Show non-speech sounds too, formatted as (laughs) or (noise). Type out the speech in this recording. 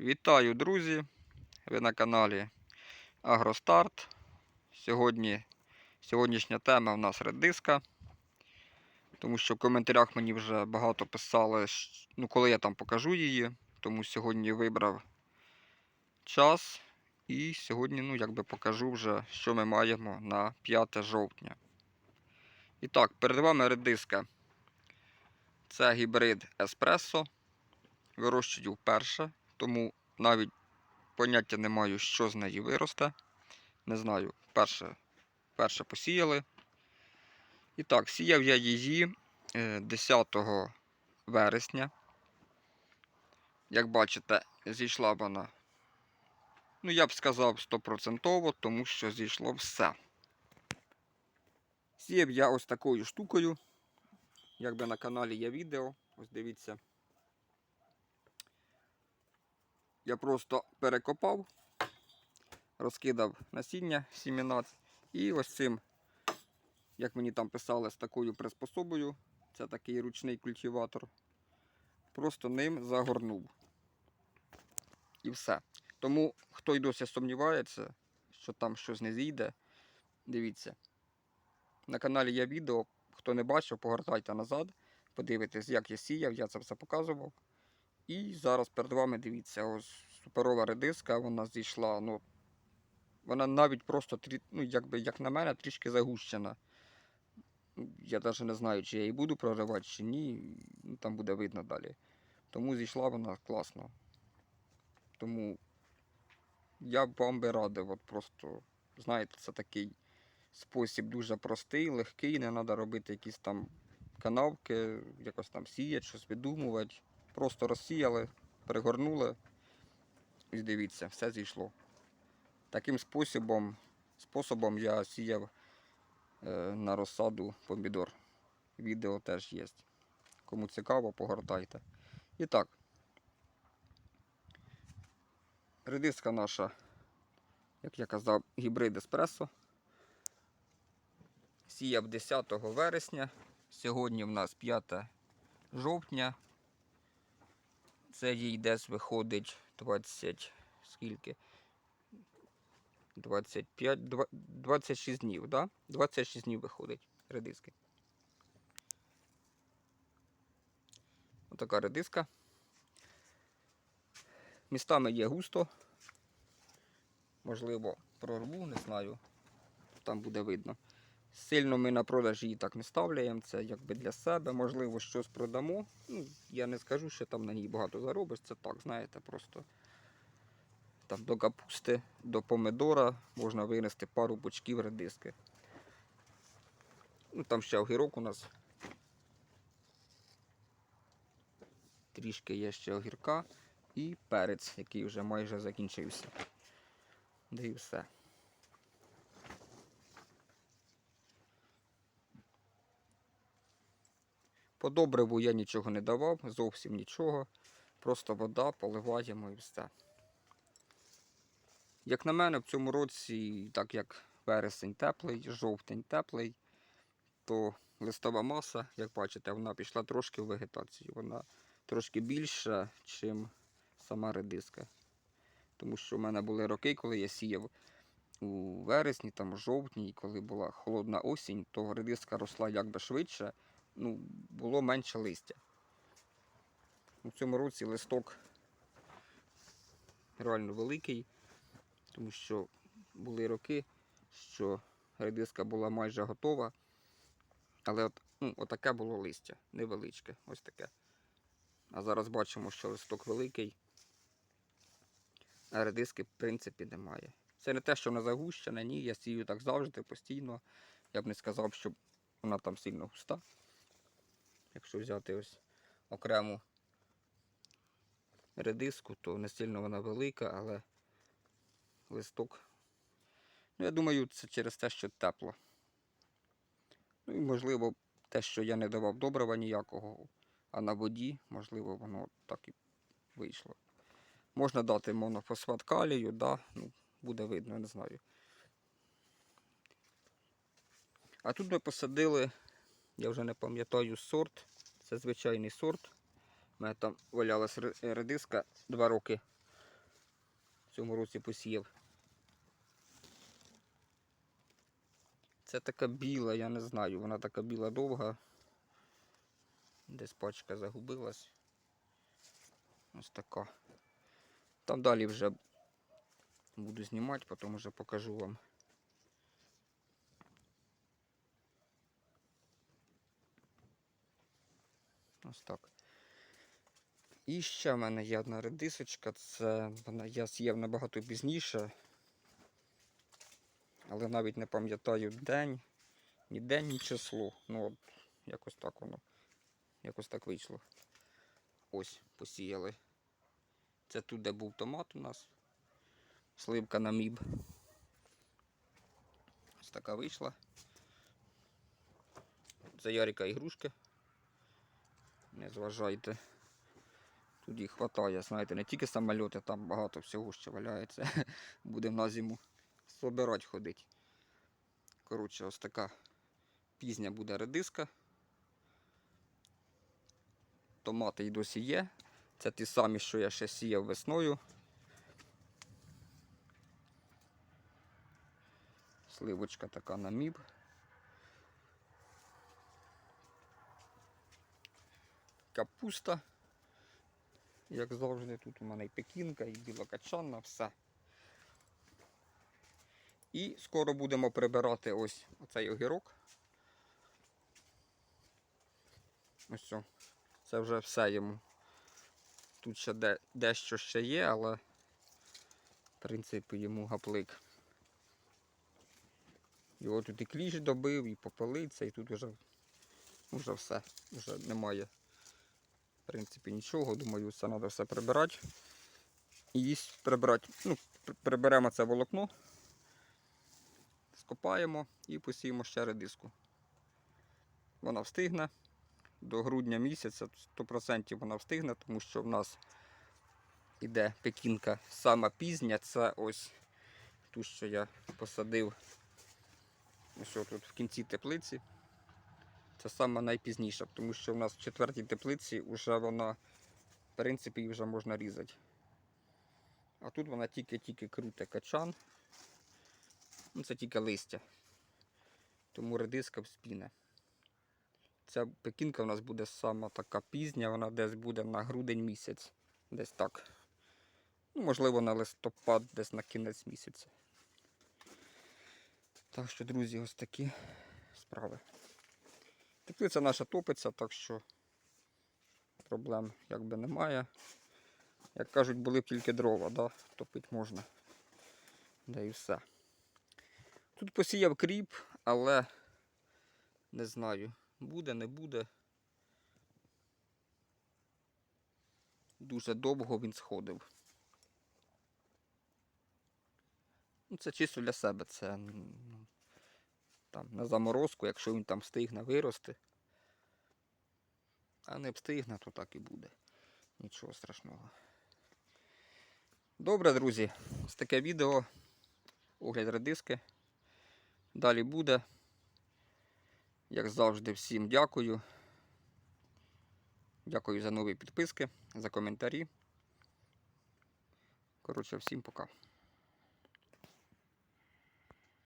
Вітаю, друзі! Ви на каналі Агростарт. Сьогодні, сьогоднішня тема у нас редиска. Тому що в коментарях мені вже багато писали, ну, коли я там покажу її. Тому сьогодні вибрав час. І сьогодні ну, якби покажу вже, що ми маємо на 5 жовтня. І так, перед вами редиска. Це гібрид Еспресо. Вирощую вперше, тому навіть поняття не маю, що з неї виросте. Не знаю, перше, перше посіяли. І так, сіяв я її е, 10 вересня. Як бачите, зійшла вона, ну я б сказав, стопроцентово, тому що зійшло все. Сіяв я ось такою штукою. Якби на каналі є відео, ось дивіться. Я просто перекопав, розкидав насіння сіміна і ось цим, як мені там писали, з такою приспособою, це такий ручний культиватор, просто ним загорнув. І все. Тому, хто й досі сумнівається, що там щось не зійде, дивіться. На каналі є відео, хто не бачив, погортайте назад, подивитесь, як я сіяв, я це все показував. І зараз перед вами дивіться, ось суперова редиска, вона зійшла. Ну, вона навіть просто, ну, якби, як на мене, трішки загущена. Я навіть не знаю, чи я її буду проривати, чи ні. Ну, там буде видно далі. Тому зійшла вона класно. Тому я б вам би радив, от просто, знаєте, це такий спосіб дуже простий, легкий, не треба робити якісь там канавки, якось там сіяти, щось видумувати. Просто розсіяли, перегорнули і дивіться, все зійшло. Таким способом, способом я сіяв е, на розсаду помідор. Відео теж є. Кому цікаво, погортайте. І так. Редиска наша, як я казав, гібрид еспресо. Сіяв 10 вересня. Сьогодні в нас 5 жовтня. Це їй десь виходить 20 скільки? 25, 26 днів, да? 26 днів виходить редиски. Отака редиска. Містами є густо. Можливо, прорву, не знаю. Там буде видно. Сильно ми на продаж її так не ставляємо. Це якби для себе. Можливо, щось продамо. Ну, я не скажу, що там на ній багато заробиш. Це так, знаєте, просто там до капусти, до помидора можна винести пару бочків редиски. Ну, там ще огірок у нас. Трішки є ще огірка і перець, який вже майже закінчився. Да і все. По добриву я нічого не давав, зовсім нічого. Просто вода, поливаємо і все. Як на мене, в цьому році, так як вересень теплий, жовтень теплий, то листова маса, як бачите, вона пішла трошки в вегетацію. Вона трошки більша, ніж сама редиска. Тому що в мене були роки, коли я сіяв у вересні, там, жовтні, і коли була холодна осінь, то редиска росла якби швидше, ну, було менше листя. У цьому році листок реально великий, тому що були роки, що редиска була майже готова, але от, ну, отаке було листя, невеличке, ось таке. А зараз бачимо, що листок великий, а редиски, в принципі, немає. Це не те, що вона загущена, ні, я сію так завжди, постійно. Я б не сказав, що вона там сильно густа. Якщо взяти ось окрему редиску, то не сильно вона велика, але листок. Ну, я думаю, це через те, що тепло. Ну і можливо, те, що я не давав добрива ніякого, а на воді, можливо, воно так і вийшло. Можна дати монофосфат калію, да, ну, буде видно, не знаю. А тут ми посадили, я вже не пам'ятаю сорт. Це звичайний сорт. У мене там валялась редиска два роки в цьому році посіяв. Це така біла, я не знаю, вона така біла довга. Десь пачка загубилась. Ось така. Там далі вже буду знімати, потім вже покажу вам. Ось так. І ще в мене є одна редисочка, це вона я з'їв набагато пізніше. Але навіть не пам'ятаю день, ні день, ні число. Ну от якось так воно. Якось так вийшло. Ось, посіяли. Це тут, де був томат у нас. Сливка на міб. Ось така вийшла. Це Ярика ігрушки. Не зважайте. Тут їх вистачає, знаєте, не тільки самольоти, там багато всього ще валяється. (laughs) Будемо на зиму собирати ходити. Коротше, ось така пізня буде редиска. Томати й досі є. Це ті самі, що я ще сіяв весною. Сливочка така на міб. Капуста. Як завжди, тут у мене і пекінка, і білокачанна, все. І скоро будемо прибирати ось оцей огірок. Ось все. Це вже все йому. Тут ще де, дещо ще є, але в принципі йому гаплик. Його тут і кліщ добив, і попелиця, і тут вже, вже все. Вже немає. В принципі, нічого. Думаю, це треба все прибирати. І прибирати. Ну, приберемо це волокно, скопаємо і посіємо ще редиску. Вона встигне. До грудня місяця 100% вона встигне, тому що в нас іде пекінка сама пізня. Це ось ту, що я посадив ось тут в кінці теплиці. Це саме найпізніша, тому що в нас в четвертій теплиці вже вона, в принципі, вже можна різати. А тут вона тільки-тільки круте качан. Ну, це тільки листя. Тому редиска спіне. Ця пекінка у нас буде сама така пізня, вона десь буде на грудень місяць. Десь так. Ну, можливо, на листопад, десь на кінець місяця. Так що, друзі, ось такі справи. Теплиця наша топиться, так що проблем якби немає. Як кажуть, були б тільки дрова, да? топити можна. Да і все. Тут посіяв кріп, але не знаю, буде, не буде. Дуже довго він сходив. Ну, це чисто для себе, це ну, там, на заморозку, якщо він там встигне вирости. А не встигне, то так і буде. Нічого страшного. Добре, друзі, ось таке відео. Огляд редиски. Далі буде. Як завжди, всім дякую. Дякую за нові підписки, за коментарі. Коротше, всім пока.